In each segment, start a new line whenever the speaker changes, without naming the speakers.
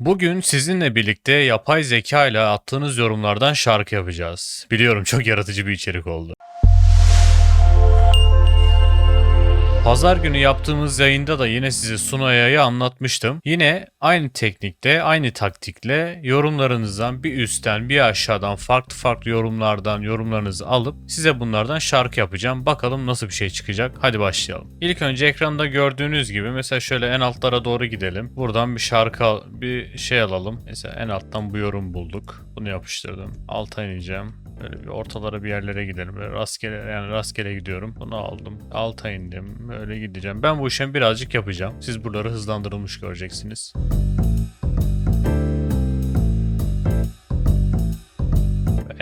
Bugün sizinle birlikte yapay zeka ile attığınız yorumlardan şarkı yapacağız. Biliyorum çok yaratıcı bir içerik oldu. Pazar günü yaptığımız yayında da yine size Sunaya'yı anlatmıştım. Yine aynı teknikte, aynı taktikle yorumlarınızdan bir üstten bir aşağıdan farklı farklı yorumlardan yorumlarınızı alıp size bunlardan şarkı yapacağım. Bakalım nasıl bir şey çıkacak. Hadi başlayalım. İlk önce ekranda gördüğünüz gibi mesela şöyle en altlara doğru gidelim. Buradan bir şarkı bir şey alalım. Mesela en alttan bu yorum bulduk. Bunu yapıştırdım. Alta ineceğim. Böyle bir ortalara bir yerlere gidelim. Böyle rastgele yani rastgele gidiyorum. Bunu aldım. Alta indim. Böyle gideceğim. Ben bu işimi birazcık yapacağım. Siz buraları hızlandırılmış göreceksiniz.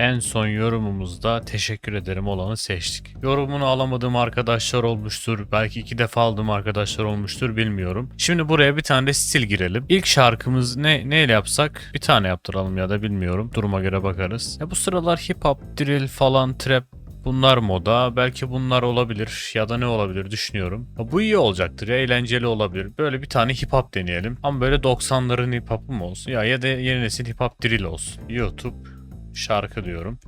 En son yorumumuzda teşekkür ederim olanı seçtik. Yorumunu alamadığım arkadaşlar olmuştur. Belki iki defa aldığım arkadaşlar olmuştur bilmiyorum. Şimdi buraya bir tane de stil girelim. İlk şarkımız ne neyle yapsak? Bir tane yaptıralım ya da bilmiyorum. Duruma göre bakarız. Ya bu sıralar hip hop, drill falan, trap Bunlar moda. Belki bunlar olabilir ya da ne olabilir düşünüyorum. Bu iyi olacaktır ya eğlenceli olabilir. Böyle bir tane hip hop deneyelim. Ama böyle 90'ların hip hop'u mu olsun? Ya ya da yeni nesil hip hop drill olsun. YouTube şarkı diyorum.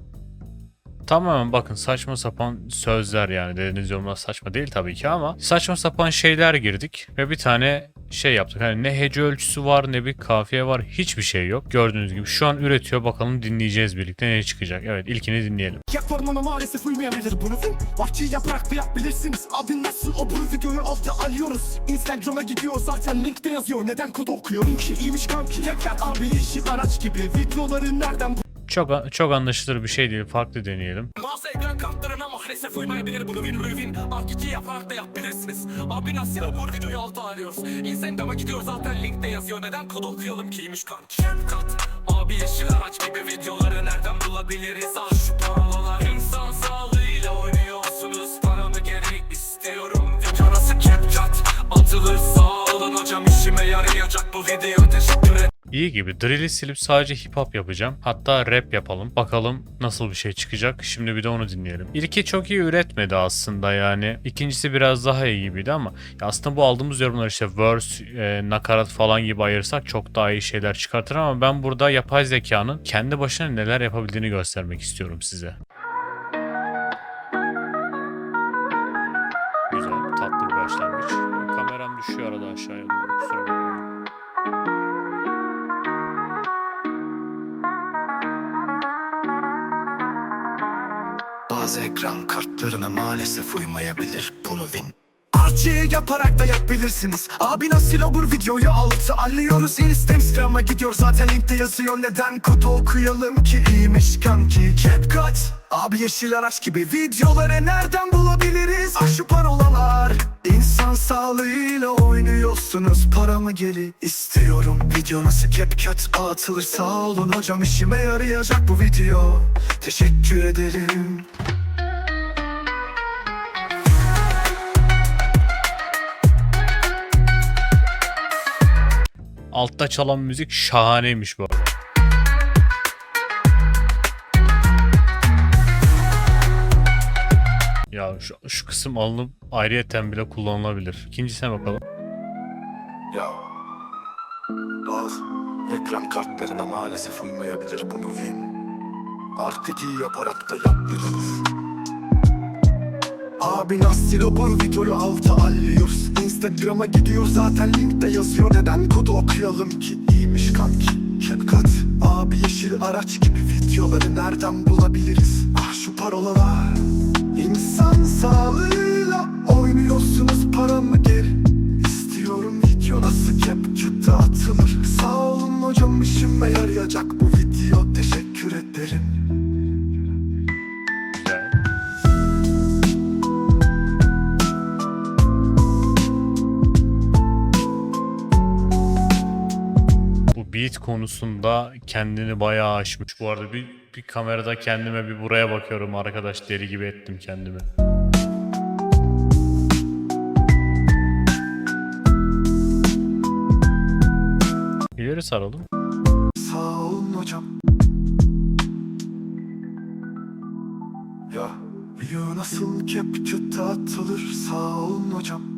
Tamamen bakın saçma sapan sözler yani dediğiniz yorumlar saçma değil tabii ki ama saçma sapan şeyler girdik ve bir tane şey yaptık. Hani ne hece ölçüsü var ne bir kafiye var hiçbir şey yok. Gördüğünüz gibi şu an üretiyor bakalım dinleyeceğiz birlikte ne çıkacak. Evet ilkini dinleyelim.
Yapıyorum ama maalesef uymayabilir bunu film Bahçeyi yaprakta yapabilirsiniz Abi nasıl o bu videoyu altta alıyoruz Instagram'a gidiyor zaten linkte yazıyor Neden kod okuyorum ki iyiymiş kanki Yakar abi yeşil araç gibi Videoları nereden
Çok çok anlaşılır bir şey değil. Farklı deneyelim.
Abi yeşil araç gibi videoları nereden bulabiliriz? Ah şu paralar İnsan sağlığıyla oynuyorsunuz. Paramı geri istiyorum. Videonası CapCut Atılır sağ olun hocam işime yarayacak bu video
İyi gibi drill'i silip sadece hip hop yapacağım. Hatta rap yapalım. Bakalım nasıl bir şey çıkacak. Şimdi bir de onu dinleyelim. İlki çok iyi üretmedi aslında yani. İkincisi biraz daha iyi gibiydi ama aslında bu aldığımız yorumlar işte verse, e, nakarat falan gibi ayırsak çok daha iyi şeyler çıkartır ama ben burada yapay zekanın kendi başına neler yapabildiğini göstermek istiyorum size.
Bazı ekran kartlarına maalesef uymayabilir. Bunu win Arçıyı yaparak da yapabilirsiniz. Abi nasıl olur? Videoyu alıp alıyoruz. Instagram'a gidiyor. Zaten linkte yazıyor. Neden kodu okuyalım ki? İyiymiş kanki. CapCut. Abi yeşil araç gibi videoları nereden bulabiliriz? Ah şu parolalar. İnsan sağlığıyla oynuyorsunuz. Paramı geri istiyorum. Video nasıl CapCut atılır? Sağ olun hocam. İşime yarayacak bu video. Teşekkür ederim
Altta çalan müzik şahaneymiş bu arada. Ya şu, şu kısım alınıp ayrıyeten bile kullanılabilir. İkincisine bakalım.
Ya bazı ekran kartlarına maalesef uymayabilir bunu win Artık iyi yaparak da yaptırırız Abi nasıl o bu videoyu alta alıyoruz. Instagram'a gidiyor zaten linkte yazıyor. Neden kodu okuyalım ki? İyiymiş kanki. CapCut. Abi yeşil araç gibi videoları nereden bulabiliriz? Ah şu parolalar İnsan sağlığıyla oynuyorsunuz paramı geri? İstiyorum video nasıl CapCut'a atılır? Sağ olun hocam işime yarayacak bu video
Beat konusunda kendini bayağı aşmış. Bu arada bir, bir kamerada kendime bir buraya bakıyorum arkadaş deli gibi ettim kendimi. İleri saralım.
Sağ olun hocam Ya video nasıl CapCut'a atılır Sağ olun hocam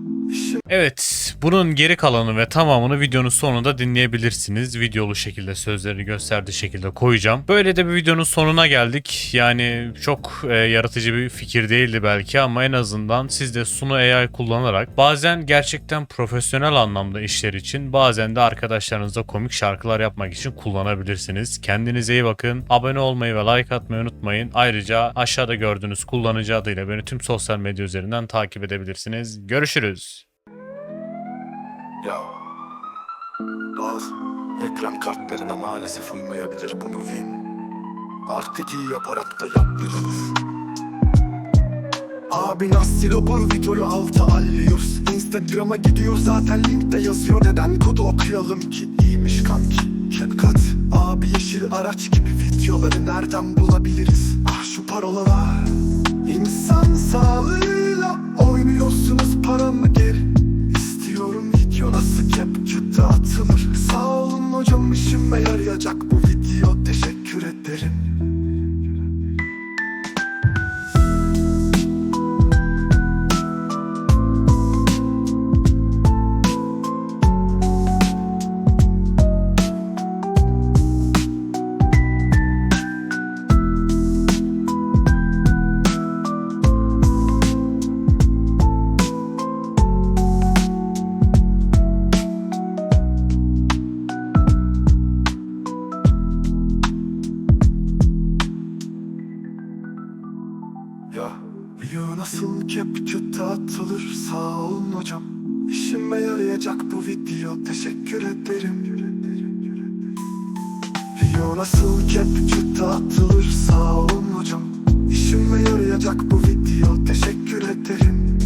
Evet, bunun geri kalanı ve tamamını videonun sonunda dinleyebilirsiniz. Videolu şekilde sözlerini gösterdiği şekilde koyacağım. Böyle de bir videonun sonuna geldik. Yani çok e, yaratıcı bir fikir değildi belki ama en azından siz de Sunu AI kullanarak bazen gerçekten profesyonel anlamda işler için bazen de arkadaşlarınızla komik şarkılar yapmak için kullanabilirsiniz. Kendinize iyi bakın. Abone olmayı ve like atmayı unutmayın. Ayrıca aşağıda gördüğünüz kullanıcı adıyla beni tüm sosyal medya üzerinden takip edebilirsiniz. Görüşürüz.
Ya. Bazı ekran kartlarına maalesef uymayabilir bu movin Artık iyi yaparak da yaptırırız Abi nasıl o bu videoyu alta alıyoruz. Instagram'a gidiyor zaten linkte yazıyor. Neden kodu okuyalım ki? İyiymiş kanki. Şefkat. Abi yeşil araç gibi videoları nereden bulabiliriz nasıl capture'da atılır? Sağ olun hocam. İşime yarayacak bu video. Teşekkür ederim. Video nasıl capture'da atılır? Sağ olun hocam. İşime yarayacak bu video. Teşekkür ederim